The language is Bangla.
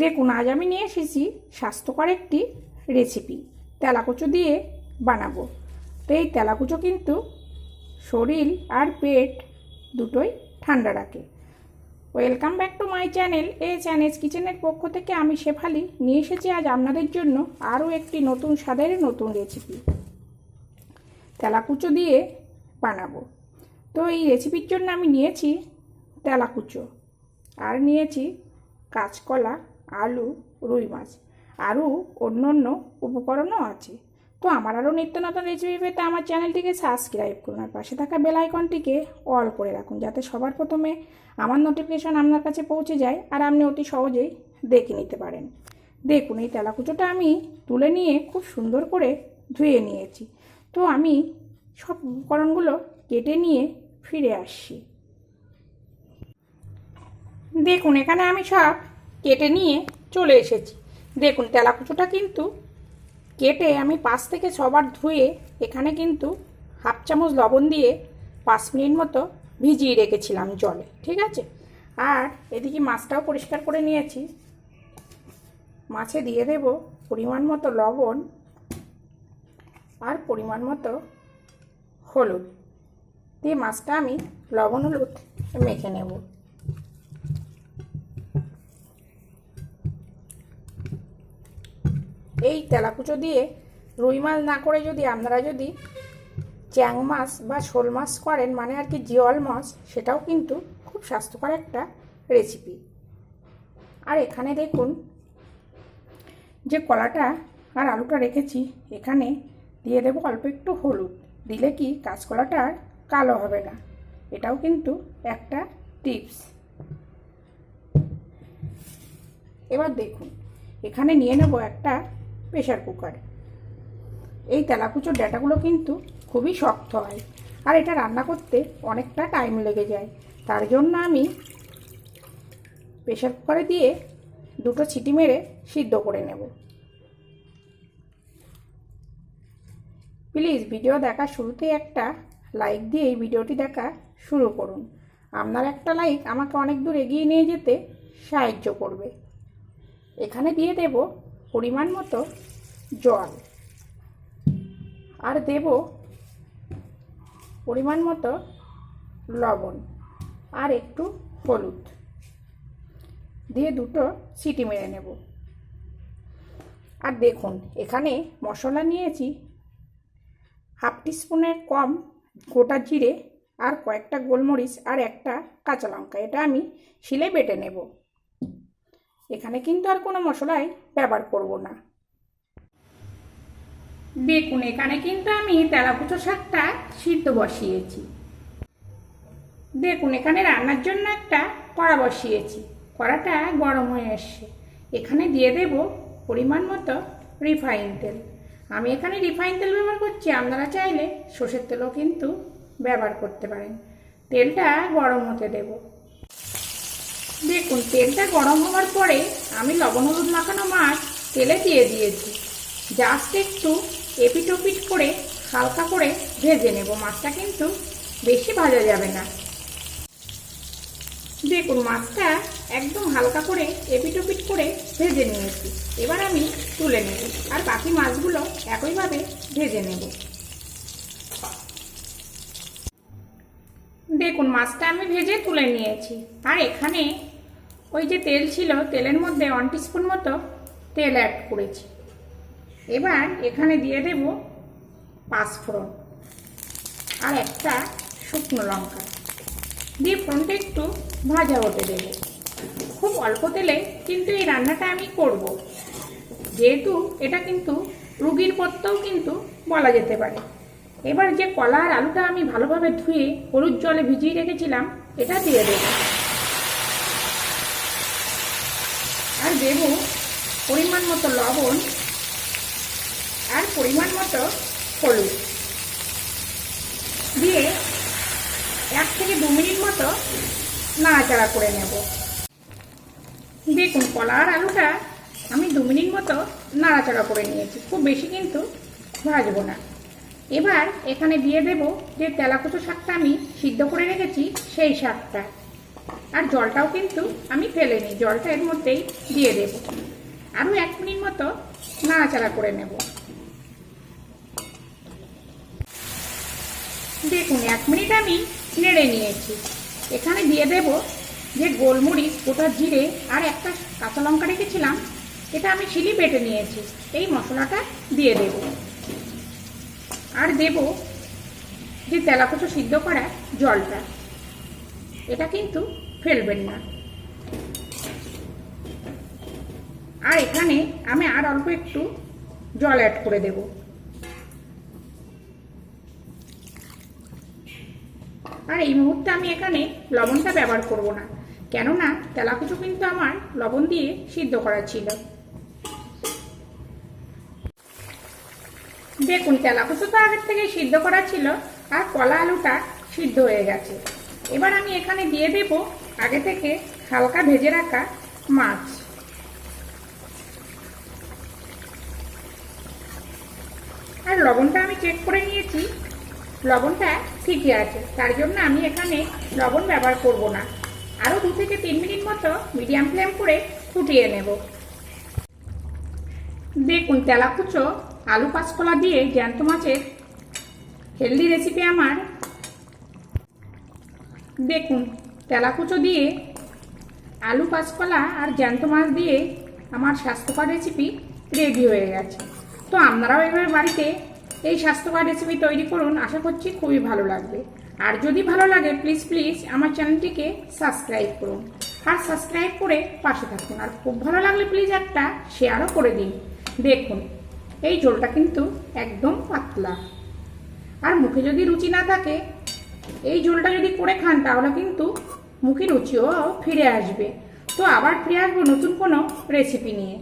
দেখুন, আজ আমি নিয়ে এসেছি স্বাস্থ্যকর একটি রেসিপি তেলাকুচো দিয়ে বানাবো। তো এই তেলাকুচো কিন্তু শরীর আর পেট দুটোই ঠান্ডা রাখে। Welcome back to my channel এই চ্যানেল কিচেনের পক্ষ থেকে আমি শেফালি। নিয়ে এসেছি আজ আপনাদের জন্য আরও একটি নতুন স্বাদের নতুন রেসিপি তেলাকুচো দিয়ে বানাবো। তো এই রেসিপির জন্য আমি নিয়েছি তেলাকুচো। আর নিয়েছি কাঁচকলা আলু রুই মাছ। আরও অন্য অন্য উপকরণও আছে। তো আমার আরও নিত্য নতুন রেসিপি পেতে আমার চ্যানেলটিকে সাবস্ক্রাইব করুন আর পাশে থাকা বেল আইকনটিকে অল করে রাখুন যাতে সবার প্রথমে আমার নোটিফিকেশান আপনার কাছে পৌঁছে যায় আর আপনি অতি সহজেই দেখে নিতে পারেন। দেখুন, এই তেলাকুচোটা আমি তুলে নিয়ে খুব সুন্দর করে ধুয়ে নিয়েছি। তো আমি সব উপকরণগুলো কেটে নিয়ে ফিরে আসছি। দেখুন, এখানে আমি সব কেটে নিয়ে চলে এসেছি। দেখুন, তেলাকুচোটা কিন্তু কেটে আমি পাঁচ থেকে ছবার ধুয়ে এখানে কিন্তু হাফ চামচ লবণ দিয়ে পাঁচ মিনিট মতো ভিজিয়ে রেখেছিলাম জলে, ঠিক আছে? আর এদিকে মাছটাও পরিষ্কার করে নিয়েছি। মাছে দিয়ে দেব পরিমাণ মতো লবণ আর পরিমাণ মতো হলুদ। দিয়ে মাছটা আমি লবণ হলুদ মেখে নেব। এই তেলাকুচো দিয়ে রুই মাছ না করে যদি আপনারা যদি চ্যাং মাছ বা শোল মাছ করেন মানে আর কি জিওল মাছ, সেটাও কিন্তু খুব স্বাস্থ্যকর একটা রেসিপি আর এখানে দেখুন, যে কলাটা আর আলুটা রেখেছি, এখানে দিয়ে দেবো অল্প একটু হলুদ। দিলে কি কাঁচকলাটা আর কালো হবে না? এটাও কিন্তু একটা টিপস এবার দেখুন, এখানে নিয়ে নেব একটা প্রেশার কুকার এই তেলাকুচোর ডাটাগুলো কিন্তু খুবই শক্ত হয়। আর এটা রান্না করতে অনেকটা টাইম লেগে যায়। তার জন্য আমি প্রেশার কুকারে দিয়ে দুটো ছিটি মেরে সিদ্ধ করে নেব। প্লিজ ভিডিও দেখা শুরুতেই একটা লাইক দিয়ে এই ভিডিওটি দেখা শুরু করুন। আপনার একটা লাইক আমাকে অনেক দূর এগিয়ে নিয়ে যেতে সাহায্য করবে। এখানে দিয়ে দেব পরিমাণ মতো জল। আর দেব পরিমাণ মতো লবণ আর একটু হলুদ। দিয়ে দুটো সিটি মেরে নেব। আর দেখুন, এখানে মশলা নিয়েছি হাফ টিস্পুনের কম গোটা জিরে আর কয়েকটা গোলমরিচ আর একটা কাঁচা লঙ্কা। এটা আমি শিলে বেটে নেব। এখানে কিন্তু আর কোনো মশলাই ব্যবহার করব না। দেখুন, এখানে কিন্তু আমি তেলাকুচো শাকটা সিদ্ধ বসিয়েছি। দেখুন, এখানে রান্নার জন্য একটা কড়া বসিয়েছি। কড়াটা গরম হয়ে এসছে। এখানে দিয়ে দেব পরিমাণ মতো রিফাইন তেল। আমি এখানে রিফাইন তেল ব্যবহার করছি, আপনারা চাইলে সর্ষের তেলও কিন্তু ব্যবহার করতে পারেন। তেলটা গরম হতে দেবো। দেখুন, তেলটা গরম হওয়ার পরে আমি লবণ হলুদ মাখানো মাছ তেলে দিয়ে দিয়েছি। জাস্ট একটু এপিট ওপিট করে হালকা করে ভেজে নেব। মাছটা কিন্তু বেশি ভাজা যাবে না। দেখুন, মাছটা একদম হালকা করে এপিট ওপিট করে ভেজে নিয়েছি। এবার আমি তুলে নেব আর বাকি মাছগুলো একইভাবে ভেজে নেব। দেখুন, মাছটা আমি ভেজে তুলে নিয়েছি। আর এখানে ওই যে তেল ছিল, তেলের মধ্যে ওয়ান টিস্পুন মতো তেল অ্যাড করেছি। এবার এখানে দিয়ে দেব পাঁচফোড়ন আর একটা শুকনো লঙ্কা। দিয়ে ফোড়নটা একটু ভাজা হতে দেব। খুব অল্প তেলে কিন্তু এই রান্নাটা আমি করব। যেহেতু এটা কিন্তু রুগীর পত্তেও কিন্তু বলা যেতে পারে। এবার যে কলা আর আলুটা আমি ভালোভাবে ধুয়ে হলুদ জলে ভিজিয়ে রেখেছিলাম, এটা দিয়ে দেব। আর দেব পরিমাণ মতো লবণ আর পরিমাণ মতো হলুদ। দিয়ে এক থেকে দু মিনিট মতো নাড়াচাড়া করে নেব। দেখুন কলা আর আলুটা আমি দু মিনিট মতো নাড়াচাড়া করে নিয়েছি। খুব বেশি কিন্তু ভাজবো না। এবার এখানে দিয়ে দেব যে তেলাকুচো শাকটা আমি সিদ্ধ করে রেখেছি, সেই শাকটা। আর জলটাও কিন্তু আমি ফেলে নিই, জলটা এর মধ্যেই দিয়ে দেব। আরও এক মিনিট মতো নাড়াচাড়া করে নেব। দেখুন, এক মিনিট আমি নেড়ে নিয়েছি। এখানে দিয়ে দেব যে গোলমরিচ, গোটা জিরে আর একটা কাঁচা লঙ্কা রেখেছিলাম, এটা আমি শিলি বেটে নিয়েছি। এই মশলাটা দিয়ে দেব। আর দেব যে তেলাকুচো সিদ্ধ করা জলটা। এটা কিন্তু ফেলবেন না। আর এখানে আমি আর অল্প একটু জল অ্যাড করে দেব। আর এই মুহূর্তে আমি এখানে লবণটা ব্যবহার করব না, কেননা তেলাকুচো কিন্তু আমার লবণ দিয়ে সিদ্ধ করা ছিল। দেখুন, তেলাকুচো তো আগের থেকে সিদ্ধ করা ছিল, আর কলা আলুটা সিদ্ধ হয়ে গেছে। এবার আমি এখানে দিয়ে দেব আগে থেকে হালকা ভেজে রাখা মাছ। আর লবণটা আমি চেক করে নিয়েছি। লবণটা ঠিকই আছে। তার জন্য আমি এখানে লবণ ব্যবহার করব না। আরও দু থেকে তিন মিনিট মতো মিডিয়াম ফ্লেম করে ফুটিয়ে নেব। দেখুন, তেলাকুচো, আলু কাঁচকলা দিয়ে জ্যান্ত মাছের হেলদি রেসিপি আমার। দেখুন তেলাকুচো দিয়ে আলু কাঁচকলা আর জ্যান্ত মাছ দিয়ে আমার স্বাস্থ্যকর রেসিপি রেডি হয়ে গেছে। তো আপনারাও এভাবে বাড়িতে এই স্বাস্থ্যকর রেসিপি তৈরি করুন, আশা করছি খুবই ভালো লাগবে। আর যদি ভালো লাগে প্লিজ প্লিজ আমার চ্যানেলটিকে সাবস্ক্রাইব করুন। আর সাবস্ক্রাইব করে পাশে থাকুন। আর খুব ভালো লাগলে প্লিজ একটা শেয়ারও করে দিন। দেখুন, এই ঝোলটা কিন্তু একদম পাতলা। আর মুখে যদি রুচি না থাকে, এই ঝোলটা যদি করে খান, তাহলে কিন্তু মুখে রুচিও ফিরে আসবে। তো আবার ফিরে আসব নতুন কোনো রেসিপি নিয়ে।